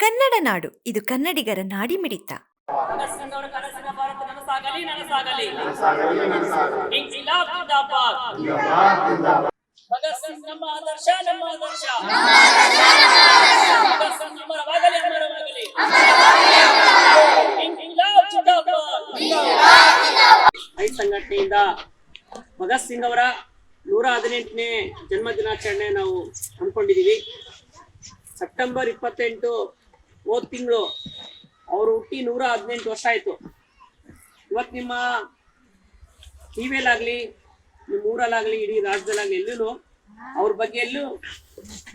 ಕನ್ನಡ ನಾಡು ಇದು ಕನ್ನಡಿಗರ ನಾಡಿ ಮಿಡಿತ ಸಂಘಟನೆಯಿಂದ ಭಗತ್ ಸಿಂಗ್ ಅವರ ನೂರ ಹದಿನೆಂಟನೇ ಜನ್ಮ ದಿನಾಚರಣೆ ನಾವು ಹಮ್ಮಿಕೊಂಡಿದ್ದೀವಿ. ಸೆಪ್ಟೆಂಬರ್ ಇಪ್ಪತ್ತೆಂಟು ಹೋದ ತಿಂಗಳು ಅವ್ರು ಹುಟ್ಟಿ ನೂರ ಹದಿನೆಂಟು ವರ್ಷ ಆಯ್ತು. ಇವತ್ತು ನಿಮ್ಮ ಟಿವಿಯಲ್ಲಾಗ್ಲಿ ನಿಮ್ಮ ಊರಲ್ಲಾಗ್ಲಿ, ಇಡೀ ರಾಜ್ಯದಲ್ಲಾಗ್ಲಿ ಎಲ್ಲೂ ಅವ್ರ ಬಗ್ಗೆ ಎಲ್ಲೂ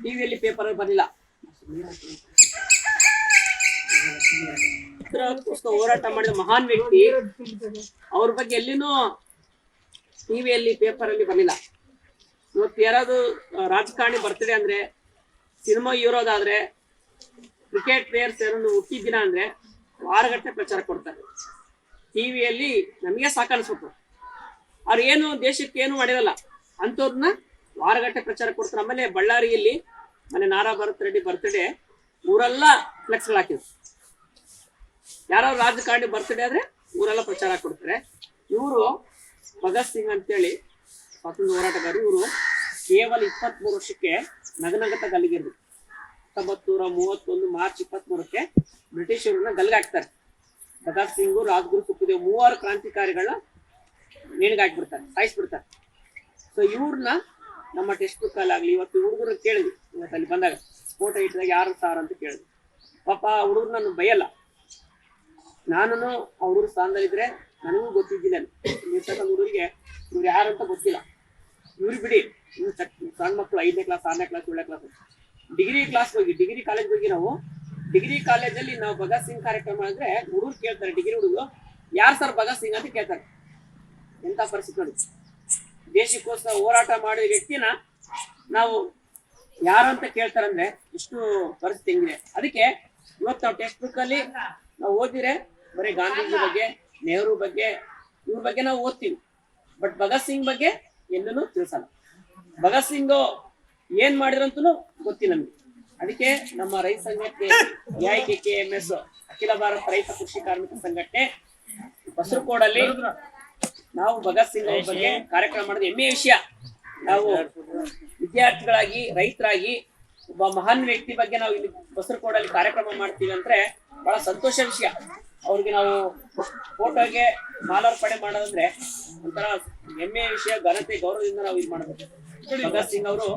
ಟಿವಿಯಲ್ಲಿ ಪೇಪರ್ ಬರಲಿಲ್ಲ. ಹೋರಾಟ ಮಾಡಿದ ಮಹಾನ್ ವ್ಯಕ್ತಿ ಅವ್ರ ಬಗ್ಗೆ ಎಲ್ಲಿನೂ ಟಿವಿಯಲ್ಲಿ ಪೇಪರಲ್ಲಿ ಬರಲಿಲ್ಲ. ಇವತ್ತು ಯಾರಾದ್ರು ರಾಜಕಾರಣಿ ಬರ್ತಡೆ ಅಂದ್ರೆ, ಸಿನಿಮಾ ಹೀರೋದಾದ್ರೆ ಕ್ರಿಕೆಟ್ ಪ್ಲೇಯರ್ಸ್ ಯಾರನ್ನು ಹುಟ್ಟಿದ್ದೀನ ಅಂದ್ರೆ ವಾರಗಟ್ಟಲೆ ಪ್ರಚಾರ ಕೊಡ್ತಾರೆ. ಟಿವಿಯಲ್ಲಿ ನಮಗೆ ಸಾಕನ್ಸ್ಬೇಕು ಅವ್ರು ಏನು ದೇಶಕ್ಕೆ ಏನು ಮಾಡಿರಲ್ಲ ಅಂಥವ್ರನ್ನ ವಾರಗಟ್ಟೆ ಪ್ರಚಾರ ಕೊಡ್ತಾರೆ. ಆಮೇಲೆ ಬಳ್ಳಾರಿಯಲ್ಲಿ ಮನೆ ನಾರಾ ಭರತ್ ರೆಡ್ಡಿ ಬರ್ತ್ಡೇ ಊರೆಲ್ಲ ಫ್ಲೆಕ್ಸ್ಗಳು ಹಾಕಿದ್ರು. ಯಾರೋ ರಾಜಕಾರಣಿ ಬರ್ತಡೇ ಆದ್ರೆ ಊರೆಲ್ಲ ಪ್ರಚಾರ ಕೊಡ್ತಾರೆ. ಇವರು ಭಗತ್ ಸಿಂಗ್ ಅಂತೇಳಿ ಸ್ವಾತಂತ್ರ್ಯ ಹೋರಾಟಗಾರರು, ಇವರು ಕೇವಲ ಇಪ್ಪತ್ಮೂರು ವರ್ಷಕ್ಕೆ ನಗನಗತ ಗಲ್ಲಿಗಿದ್ರು ಹತ್ತೊಂಬತ್ತು ನೂರ ಮೂವತ್ತೊಂದು ಮಾರ್ಚ್ ಇಪ್ಪತ್ಮೂರಕ್ಕೆ ಬ್ರಿಟಿಷರನ್ನ ಗಲ್ಗಾಕ್ತಾರೆ ಭಗತ್ ಸಿಂಗು, ರಾಜ್ಗುರು ಸುಖದೇವ್ ಮೂವರು ಕ್ರಾಂತಿಕಾರಿಗಳನ್ನ ನೇಣಿಗಾಕ್ಬಿಡ್ತಾರೆ ಸಾಯಿಸ್ಬಿಡ್ತಾರೆ. ಸೊ ಇವ್ರನ್ನ ನಮ್ಮ ಟೆಕ್ಸ್ಟ್ ಬುಕ್ ಅಲ್ಲಾಗ್ಲಿ ಇವತ್ತು ಹುಡುಗರು ಕೇಳಿದ್ವಿ, ಇವತ್ತು ಅಲ್ಲಿ ಬಂದಾಗ. ಫೋಟೋ ಇಟ್ಟಿದಾಗ ಯಾರು ಸಾರ್ ಅಂತ ಕೇಳಿದ್ವಿ. ಪಾಪ ಹುಡುಗರು ನಾನು ಬಯಲ್ಲ. ನಾನು ಆ ಹುಡುಗರ ಸ್ಥಾನದಲ್ಲಿದ್ರೆ ನನಗೂ ಗೊತ್ತಿದ್ದಿಲ್ಲ ಹುಡುಗರಿಗೆ ಇವ್ರು ಯಾರು ಅಂತ ಗೊತ್ತಿಲ್ಲ. ಇವ್ರು ಬಿಡಿ, ಇವ್ರು ಸಣ್ಣ ಮಕ್ಕಳು ಐದನೇ ಕ್ಲಾಸ್ ಆರನೇ ಕ್ಲಾಸ್ ಏಳನೇ ಕ್ಲಾಸ್ ಡಿಗ್ರಿ ಕ್ಲಾಸ್ ಹೋಗಿ ಡಿಗ್ರಿ ಕಾಲೇಜ್ ಹೋಗಿ ನಾವು ಡಿಗ್ರಿ ಕಾಲೇಜಲ್ಲಿ ನಾವು ಭಗತ್ ಸಿಂಗ್ ಕಾರ್ಯಕ್ರಮ ಮಾಡಿದ್ರೆ ಹುಡುಗರು ಕೇಳ್ತಾರೆ ಡಿಗ್ರಿ ಹುಡುಗರು, ಯಾರು ಸರ್ ಭಗತ್ ಸಿಂಗ್ ಅಂತ ಕೇಳ್ತಾರೆ. ಎಂತ ಪರಿಸ್ಥಿತಿ ನೋಡಿ. ದೇಶಕ್ಕೋಸ್ಕರ ಹೋರಾಟ ಮಾಡಿದ ವ್ಯಕ್ತಿನ ನಾವು ಯಾರು ಅಂತ ಕೇಳ್ತಾರಂದ್ರೆ ಇಷ್ಟು ಪರಿಸ್ಥಿತಿ ಹೆಂಗಿದೆ. ಅದಕ್ಕೆ ಇವತ್ತು ನಾವು ಟೆಕ್ಸ್ಟ್ ಬುಕ್ ಅಲ್ಲಿ ನಾವು ಓದಿದ್ರೆ ಬರೀ ಗಾಂಧೀಜಿ ಬಗ್ಗೆ, ನೆಹರು ಬಗ್ಗೆ, ಇವ್ರ ಬಗ್ಗೆ ನಾವು ಓದ್ತೀವಿ. ಬಟ್ ಭಗತ್ ಸಿಂಗ್ ಬಗ್ಗೆ ಎಲ್ಲೂ ತಿಳಿಸಲ್ಲ. ಭಗತ್ ಸಿಂಗ್ ಏನ್ ಮಾಡಿದ್ರಂತೂ ಗೊತ್ತಿಲ್ಲ ನಮ್ಗೆ. ಅದಕ್ಕೆ ನಮ್ಮ ರೈತ ಸಂಘಕ್ಕೆ ಎಐಕೆ ಕೆ ಎಂ ಎಸ್ ಅಖಿಲ ಭಾರತ ರೈತ ಕೃಷಿ ಕಾರ್ಮಿಕ ಸಂಘಟನೆ, ಬಸರಕೋಡಲ್ಲಿ ನಾವು ಭಗತ್ ಸಿಂಗ್ ಅವ್ರ ಬಗ್ಗೆ ಕಾರ್ಯಕ್ರಮ ಮಾಡಿದ ಹೆಮ್ಮೆಯ ವಿಷಯ. ನಾವು ವಿದ್ಯಾರ್ಥಿಗಳಾಗಿ, ರೈತರಾಗಿ, ಒಬ್ಬ ಮಹಾನ್ ವ್ಯಕ್ತಿ ಬಗ್ಗೆ ನಾವು ಇಲ್ಲಿ ಬಸರಕೋಡಲ್ಲಿ ಕಾರ್ಯಕ್ರಮ ಮಾಡ್ತೀವಿ ಅಂದ್ರೆ ಬಹಳ ಸಂತೋಷ ವಿಷಯ. ಅವ್ರಿಗೆ ನಾವು ಫೋಟೋಗೆ ಮಾಲಾರ್ಪಣೆ ಮಾಡೋದಂದ್ರೆ ಒಂಥರ ಹೆಮ್ಮೆಯ ವಿಷಯ, ಘನತೆ, ಗೌರವದಿಂದ ನಾವು ಇದು ಮಾಡಬೇಕು. ಭಗತ್ ಸಿಂಗ್ ಅವರು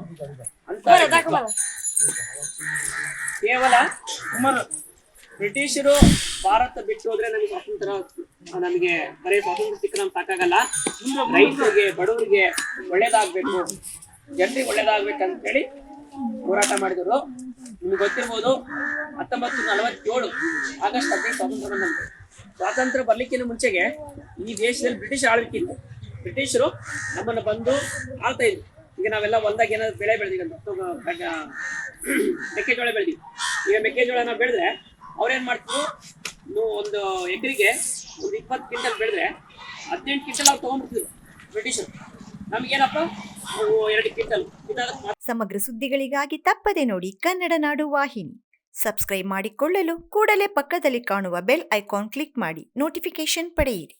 ಅಂತ ಕೇವಲ ಬ್ರಿಟಿಷರು ಭಾರತ ಬಿಟ್ಟು ಹೋದ್ರೆ ನಮ್ಗೆ ಸ್ವಾತಂತ್ರ್ಯ ನಮಗೆ ಬರೀ ಸ್ವಾತಂತ್ರ್ಯ ಸಿಕ್ಕ ನಮ್ಗೆ ಸಾಕಾಗಲ್ಲ. ರೈತರಿಗೆ ಬಡವರಿಗೆ ಒಳ್ಳೇದಾಗ್ಬೇಕು. ಜನರಿಗೆ ಒಳ್ಳೇದಾಗ್ಬೇಕಂತ ಹೇಳಿ ಹೋರಾಟ ಮಾಡಿದ್ರು. ನಿಮ್ಗೆ ಗೊತ್ತಿರ್ಬೋದು ಹತ್ತೊಂಬತ್ತು ನಲವತ್ತೇಳು ಆಗಸ್ಟ್ ಹದಿನೈದು ಸ್ವಾತಂತ್ರ್ಯ ಬಂದಂತೆ ಸ್ವಾತಂತ್ರ್ಯ ಬರ್ಲಿಕ್ಕಿಂತ ಮುಂಚೆಗೆ ಈ ದೇಶದಲ್ಲಿ ಬ್ರಿಟಿಷ್ ಆಳ್ವಿಕೆ ಇತ್ತು. ಬ್ರಿಟಿಷರು ನಮ್ಮನ್ನು ಬಂದು ಆಳ್ತಾ ಇದ್ರು. ಈಗ ನಾವೆಲ್ಲ ಹೊಲ್ದಾಗ ಏನಾದ್ರು ಬೆಳೆ ಬೆಳೆದಿವಿ ಮೆಕ್ಕೆಜೋಳ ಬೆಳೆದಿವಿ. ಈಗ ಮೆಕ್ಕೆಜೋಳ ನಾವು ಬೆಳೆದ್ರೆ ಅವ್ರೇನ್ ಮಾಡ್ತಿದ್ರು? ಒಂದು ಎಕರೆಗೆ ಒಂದು ಇಪ್ಪತ್ತು ಕ್ವಿಂಟಲ್ ಬೆಳೆದ್ರೆ ಹದಿನೆಂಟು ಕ್ವಿಂಟಲ್ ಅವ್ರು ತಗೊಂಡ್ಬಿಡ್ತಿದ್ರು ಬ್ರಿಟಿಷರು. ನಮ್ಗೇನಪ್ಪ? ಎರಡು ಕ್ವಿಂಟಲ್. ಸಮಗ್ರ ಸುದ್ದಿಗಳಿಗಾಗಿ ತಪ್ಪದೆ ನೋಡಿ ಕನ್ನಡ ನಾಡು ವಾಹಿನಿ. ಸಬ್ಸ್ಕ್ರೈಬ್ ಮಾಡಿಕೊಳ್ಳಲು ಕೂಡಲೇ ಪಕ್ಕದಲ್ಲಿ ಕಾಣುವ ಬೆಲ್ ಐಕಾನ್ ಕ್ಲಿಕ್ ಮಾಡಿ. ನೋಟಿಫಿಕೇಶನ್ ಪಡೆಯಿರಿ.